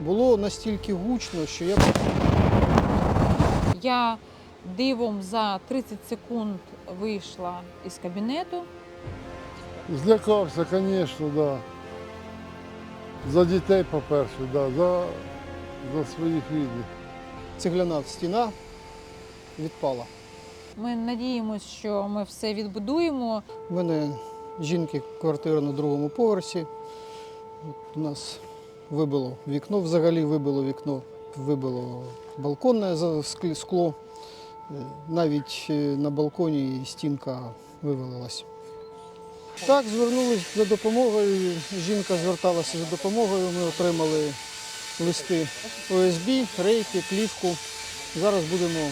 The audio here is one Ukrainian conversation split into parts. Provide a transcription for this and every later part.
Було настільки гучно, що я Я дивом за 30 секунд вийшла із кабінету. Злякався, звісно, да. За дітей, по-перше, да. за, за своїх рідних. цегляна стіна відпала. Ми надіємося, що ми все відбудуємо. У мене жінки квартира на другому поверсі. От у нас вибило вікно, взагалі вибило вікно, вибило балконне скло. Е, Навіть е, на балконі стінка вивалилась. Так, звернулись за допомогою. Жінка зверталася за допомогою. Ми отримали листи ОСБ, рейки, плівку. Зараз будемо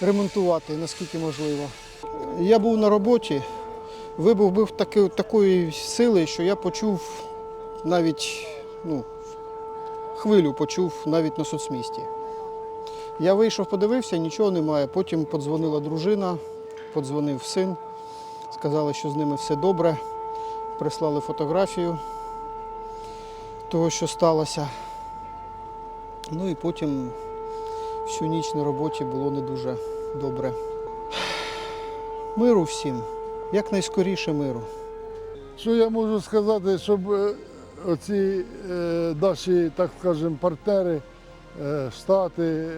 ремонтувати наскільки можливо. Я був на роботі, вибух був такої сили, що я почув навіть ну, хвилю почув навіть на соцмісті. Я вийшов, подивився, нічого немає. Потім подзвонила дружина, подзвонив син, сказали, що з ними все добре. Прислали фотографію того, що сталося. Ну і потім всю ніч на роботі було не дуже добре. Миру всім, якнайскоріше миру. Що я можу сказати, щоб е, оці е, наші, так скажемо, партнери, е, Штати,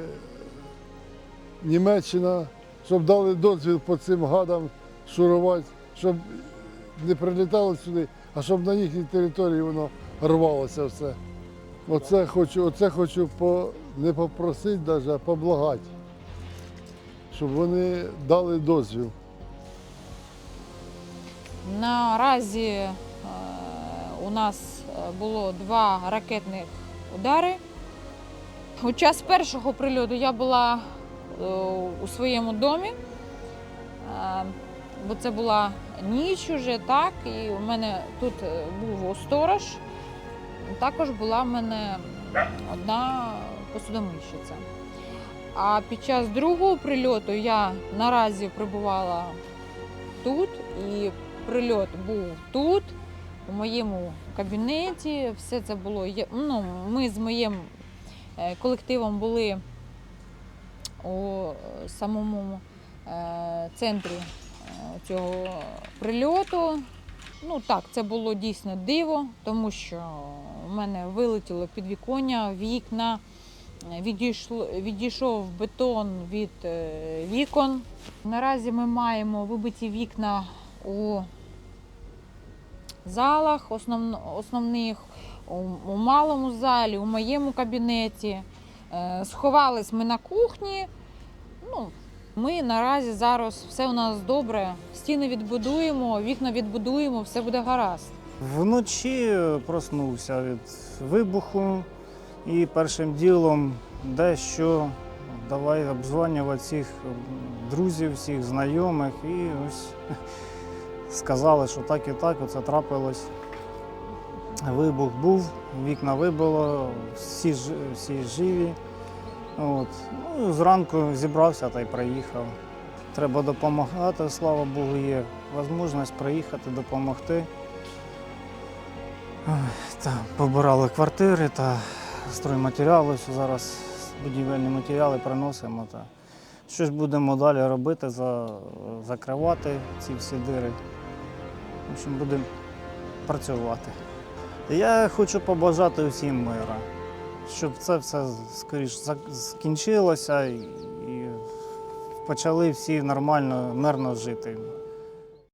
Німеччина, щоб дали дозвіл по цим гадам шурувати, щоб не прилітало сюди, а щоб на їхній території воно рвалося все. Оце хочу, оце хочу по, не попросити, навіть, а поблагати, щоб вони дали дозвіл. Наразі е, у нас е, було два ракетних удари. У час першого прильоту я була е, у своєму домі, е, бо це була ніч уже, так, і у мене тут був сторож. Також була в мене одна посудомийщиця. А під час другого прильоту я наразі прибувала тут, і прильот був тут, у моєму кабінеті. Все це було. Ну, ми з моїм е, колективом були у самому е, центрі е, цього прильоту. Ну так, це було дійсно диво, тому що у мене вилетіло підвіконня, вікна, відійшло, відійшов бетон від вікон. Наразі ми маємо вибиті вікна у залах основн- основних, у, у малому залі, у моєму кабінеті. Е, Сховались ми на кухні. Ну, ми наразі зараз все у нас добре. Стіни відбудуємо, вікна відбудуємо, все буде гаразд. Вночі проснувся від вибуху і першим ділом дещо давай обзванювати всіх друзів, всіх знайомих. І ось сказали, що так і так, оце трапилось. Вибух був, вікна вибило, всі, всі живі. От. Ну, зранку зібрався та й приїхав. Треба допомагати, слава Богу, є можливість приїхати, допомогти. Та, побирали квартири та стройматеріали. Ось Зараз будівельні матеріали приносимо. Та. Щось будемо далі робити, закривати ці всі дири. В общем, будемо працювати. Я хочу побажати усім мира, щоб це все скоріш закінчилося і, почали всі нормально, мирно жити.